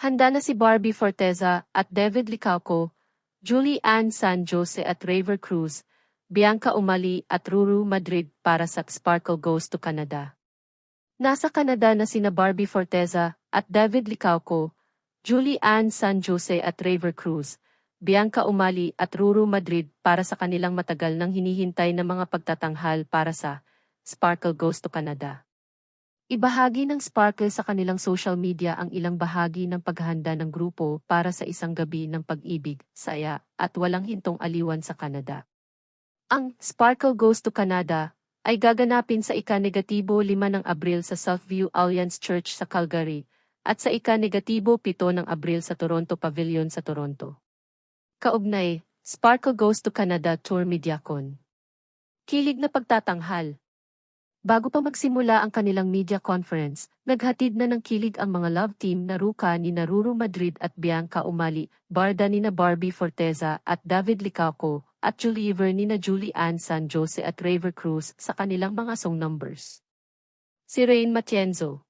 Handa na si Barbie Forteza at David Licauco, Julie Ann San Jose at Raver Cruz, Bianca Umali at Ruru Madrid para sa Sparkle Goes to Canada. Nasa Canada na sina Barbie Forteza at David Licauco, Julie Ann San Jose at Raver Cruz, Bianca Umali at Ruru Madrid para sa kanilang matagal nang hinihintay na mga pagtatanghal para sa Sparkle Goes to Canada. Ibahagi ng Sparkle sa kanilang social media ang ilang bahagi ng paghahanda ng grupo para sa isang gabi ng pag-ibig, saya, at walang hintong aliwan sa Canada. Ang Sparkle Goes to Canada ay gaganapin sa ika-negatibo 5 ng Abril sa Southview Alliance Church sa Calgary at sa ika-negatibo 7 ng Abril sa Toronto Pavilion sa Toronto. Kaugnay, Sparkle Goes to Canada Tour Mediacon. Kilig na pagtatanghal, Bago pa magsimula ang kanilang media conference, naghatid na ng kilig ang mga love team na Ruka ni Naruro Madrid at Bianca Umali, Barda ni na Barbie Forteza at David Licauco, at Juliever ni na Julie Ann San Jose at Raver Cruz sa kanilang mga song numbers. Si Rain Matienzo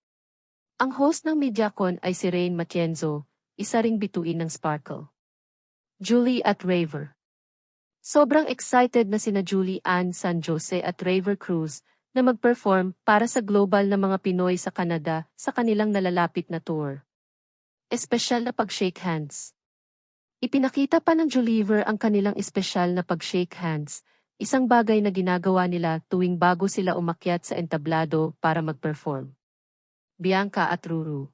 Ang host ng MediaCon ay si Rain Matienzo, isa ring bituin ng Sparkle. Julie at Raver Sobrang excited na sina Julie Ann San Jose at Raver Cruz na mag-perform para sa global na mga Pinoy sa Canada sa kanilang nalalapit na tour. Espesyal na pag-shake hands. Ipinakita pa ng Juliver ang kanilang espesyal na pag-shake hands, isang bagay na ginagawa nila tuwing bago sila umakyat sa entablado para mag-perform. Bianca at Ruru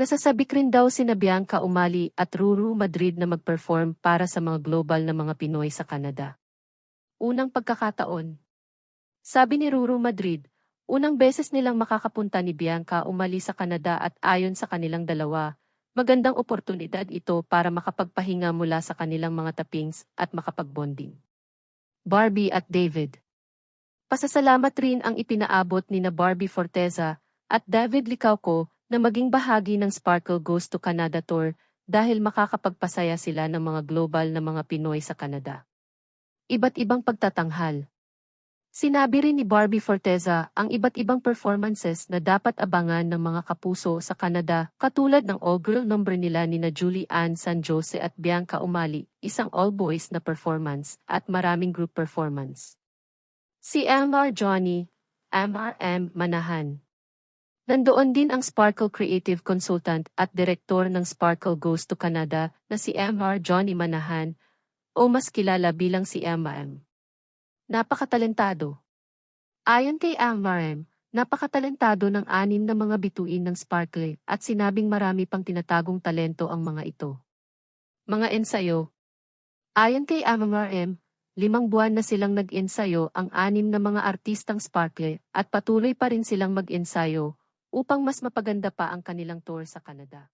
Nasasabik rin daw sina Bianca Umali at Ruru Madrid na mag-perform para sa mga global na mga Pinoy sa Canada. Unang pagkakataon, sabi ni Ruru Madrid, unang beses nilang makakapunta ni Bianca umali sa Canada at ayon sa kanilang dalawa, magandang oportunidad ito para makapagpahinga mula sa kanilang mga tapings at makapagbonding. Barbie at David Pasasalamat rin ang ipinaabot ni na Barbie Forteza at David Licauco na maging bahagi ng Sparkle Goes to Canada Tour dahil makakapagpasaya sila ng mga global na mga Pinoy sa Canada. Iba't ibang pagtatanghal Sinabi rin ni Barbie Forteza ang iba't ibang performances na dapat abangan ng mga kapuso sa Canada, katulad ng all-girl number nila ni na Julie Ann San Jose at Bianca Umali, isang all-boys na performance, at maraming group performance. Si MR Johnny, MRM Manahan. Nandoon din ang Sparkle Creative Consultant at Direktor ng Sparkle Goes to Canada na si MR Johnny Manahan, o mas kilala bilang si MRM. Napakatalentado. Ayon kay Amarem, napakatalentado ng anim na mga bituin ng Sparkle at sinabing marami pang tinatagong talento ang mga ito. Mga ensayo. Ayon kay Amarem, limang buwan na silang nag-ensayo ang anim na mga artistang Sparkle at patuloy pa rin silang mag-ensayo upang mas mapaganda pa ang kanilang tour sa Canada.